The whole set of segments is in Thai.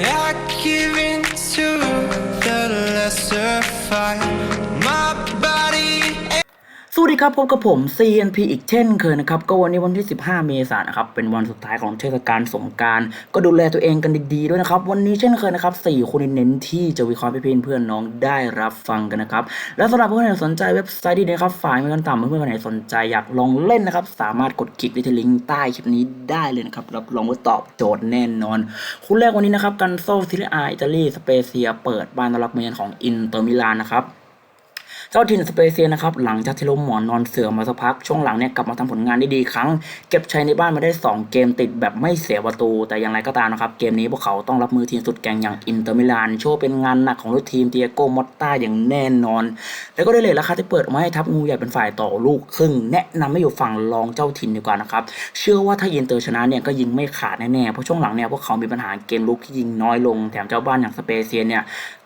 I give in to the lesser fight. ดีครับพบกับผม CNP อีกเช่นเคยนะครับ ก็วันนี้วันที่ 15 เมษายนนะครับ เป็นวันสุดท้ายของเทศกาลสงการ ก็ดูแลตัวเองกันดีๆด้วยนะครับ วันนี้เช่นเคยนะครับ4คนเน้นที่จะวิเคราะห์เพื่อนเพื่อนน้องได้รับฟังกันนะครับ และสำหรับเพื่อนๆที่สนใจเว็บไซต์ดีนะครับฝ่ายมีกันต่ำเพื่อนๆคนไหนสนใจอยากลองเล่นนะครับ สามารถกดคลิกที่ลิงก์ใต้คลิปนี้ได้เลยนะครับ รับรองว่าตอบโจทย์แน่นอน คู่แรกวันนี้นะครับกันโซซิลิอาอิตาลีสเปเซีย เปิดบ้านต้อนรับเมือนของอินเตอร์มิลานนะครับ เจ้าถิ่นสเปเซียนะครับหลังจากที่ล้มหมอนนอนเสือมาสักพัก ช่วงหลังเนี่ยกลับมาทำผลงานได้ดีครั้ง เก็บชัยในบ้านมาได้ 2 เกมติดแบบไม่เสียประตู แต่อย่างไรก็ตามนะครับ เกมนี้พวกเขาต้องรับมือทีมสุดแกร่งอย่างอินเตอร์มิลานโชว์เป็นงานหนักของลูกทีมเตียโกมอตตาอย่างแน่นอน แล้วก็ได้เลยราคาที่เปิดมาให้ทัพงูใหญ่เป็นฝ่ายต่อลูกครึ่งแนะนำให้อยู่ฝั่งรองเจ้าถิ่นดีกว่านะครับเชื่อว่าถ้าอินเตอร์ชนะเนี่ยก็ยิงไม่ขาดแน่ๆเพราะช่วงหลังเนี่ยพวกเขามีปัญหาเกมลุกที่ยิงน้อยลงแถมเจ้าบ้านอย่างสเปเซียเนี่ย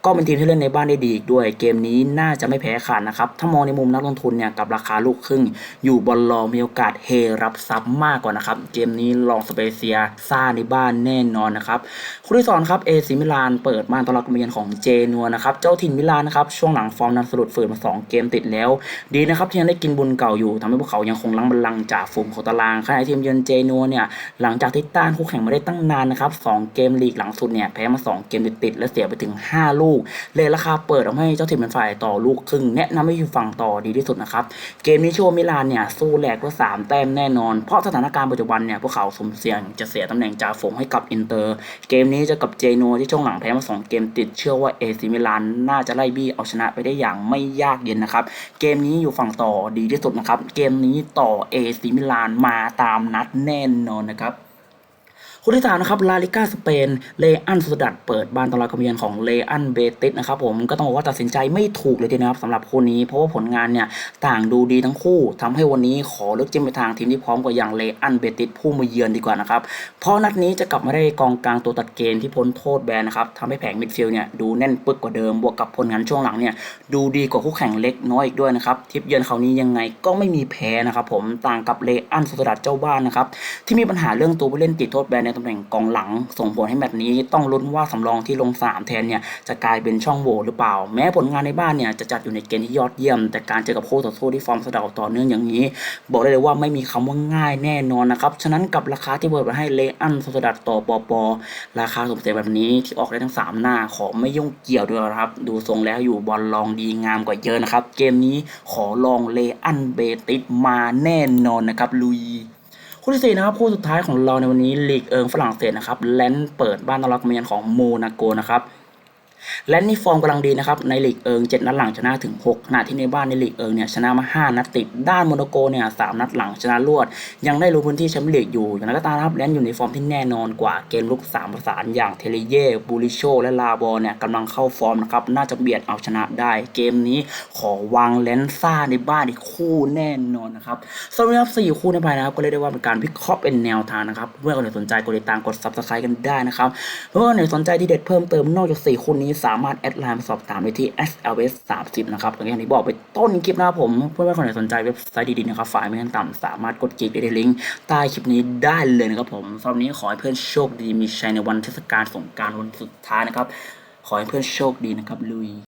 ก็เป็นทีมที่เล่นในบ้านได้ดีอีกด้วย เกมนี้น่าจะไม่แพ้ขาดนะครับ ถ้ามองในมุมนักลงทุนเนี่ยกับราคาลูกครึ่ง อยู่บอลลอมีโอกาสเฮรับซับมากกว่านะครับ เกมนี้ลองสเปเซียซ่าในบ้านแน่นอนนะครับคู่ที่สองครับเอซิมิลานเปิดบ้านต้อนรับการมเยือนของเจนัวนะครับเจ้าถิ่นมิลานนะครับช่วงหลังฟอร์มนั้นสะดุดฝืนมาสองเกมติดแล้ว ดีนะครับที่ยังได้กินบุญเก่าอยู่ทำให้พวกเขายังคงลังบัลลังจากฝูงของตารางขณะทีมเยือนเจนัวเนี่ยหลังจากที่ต้านคู่แข่งมาได้ตั้งนานนะครับสองเกมลีกหลังสุดเนี่ยแพ้มาสองเกมติดๆและเสียไปถึง 5 ลูกเลยราคาเปิดออกให้เจ้าถิ่นเป็นฝ่ายต่อลูกครึ่งแนะนำให้อยู่ฝั่งต่อดีที่สุดนะครับ เกมนี้โชว์มิลานเนี่ยสู้แหลกด้วยสามแต้มแน่นอน เพราะสถานการณ์ปัจจุบันเนี่ยพวกเขาสมเสี่ยงจะเสียตำแหน่งจ่าฝูงให้กับอินเตอร์ เกมนี้จะกับเจโนที่ช่วงหลังแพ้มาสองเกมติดเชื่อว่าเอซิมิลานน่าจะไล่บี้เอาชนะไปได้อย่างไม่ยากเย็นนะครับ เกมนี้อยู่ฝั่งต่อดีที่สุดนะครับ เกมนี้ต่อเอซิมิลานมาตามนัดแน่นอนนะครับ คู่ที่สามนะครับลาลิก้าสเปนเลอันสุดัดเปิดบ้านตอนรับกำเยือนของเลอันเบติสนะครับผมก็ต้องบอกว่าตัดสินใจไม่ถูกเลยทีนะครับสำหรับคู่นี้เพราะว่าผลงานเนี่ยต่างดูดีทั้งคู่ทำให้วันนี้ขอเลือกจิ้มไปทางทีมที่พร้อมกว่าอย่างเลอันเบติสผู้มาเยือนดีกว่านะครับเพราะนัดนี้จะกลับมาได้กองกลางตัวตัดเกมที่พ้นโทษแบนนะครับทำให้แผงมิดฟิลด์เนี่ยดูแน่นปึกกว่าเดิมบวกกับผลงานช่วงหลังเนี่ยดูดีกว่าคู่แข่งเล็กน้อยอีกด้วยนะครับทิปเยือนเขานี้ยังไงก็ไม่มีแพ้นะครับผมต่างกับเลอันสุดัดเจ้าบ้านนะครับที่มีปัญหาเรื่องตัวผู้เล่นติดโทษแบนในตำแหน่งกองหลัง ส่งผลให้แมตช์นี้ต้องลุ้นว่าสำรองที่ลง 3 แทนเนี่ยจะกลายเป็นช่องโหว่หรือเปล่า แม้ผลงานในบ้านเนี่ยจะจัดอยู่ในเกณฑ์ที่ยอดเยี่ยม แต่การเจอกับโคู่ต่อสู้ที่ฟอร์มสะเดาต่อเนื่องอย่างนี้ บอกได้เลยว่าไม่มีคำว่าง่ายแน่นอนนะครับฉะนั้นกับราคาที่เปิดไว้ให้เลอันสดัดต่อปอปอราคาสมเสร็จแบบนี้ที่ออกได้ทั้ง 3 หน้าขอไม่ยุ่งเกี่ยวด้วยครับ ดูทรงแล้วอยู่บอลลองดีงามกว่าเยอะนะครับ เกมนี้ขอลองเลอันเบติสมาแน่นอนนะครับลุย คู่ที่สี่นะครับคู่สุดท้ายของเราในวันนี้ลีกเอิงฝรั่งเศสนะครับแลนเปิดบ้านต้อนรับเมียนของโมนาโกนะครับ แลนด์นี่ฟอร์มกำลังดีนะครับในลีกเอิง7นัดหลังชนะถึง6ขณะที่ในบ้านในลีกเอิงเนี่ยชนะมา 5 นัดติด ด้านโมนาโกเนี่ยสามนัดหลังชนะรวด ยังได้รู้พื้นที่แชมป์ลีกอยู่อย่างไรก็ตามนะครับแลนด์อยู่ในฟอร์มที่แน่นอนกว่าเกมลุกสามประสานอย่างเทเลเย่บูริโชและลาบอลเนี่ยกำลังเข้าฟอร์มนะครับน่าจะเบียดเอาชนะได้ เกมนี้ขอวางแลนด์ซ่าในบ้านอีกคู่แน่นอนนะครับสำหรับสี่คู่ในภายนะครับก็เรียกได้ว่าเป็นการวิเคราะห์เป็นแนวทางนะครับเพื่อคนไหนสนใจกดติดตามกด subscribe กันได้นะครับเพื่อคนไหนสนใจที่เด็ดเพิ่มเติมนอกจากสี่คู่นี้สามารถแอดไลน์สอบถามได้ที่ sls 30 นะครับอย่างที่บอกไปต้นคลิปนะครับผมเพื่อนๆคนไหนสนใจเว็บไซต์ดีๆนะครับฝ่ายไม่ขั้นต่ำสามารถกดคลิกได้ในลิงก์ใต้คลิปนี้ได้เลยนะครับผมสำหรับนี้ขอให้เพื่อนโชคดีมีชัยในวันเทศกาลสงกรานต์วันสุดท้ายนะครับ ขอให้เพื่อนโชคดีนะครับลุย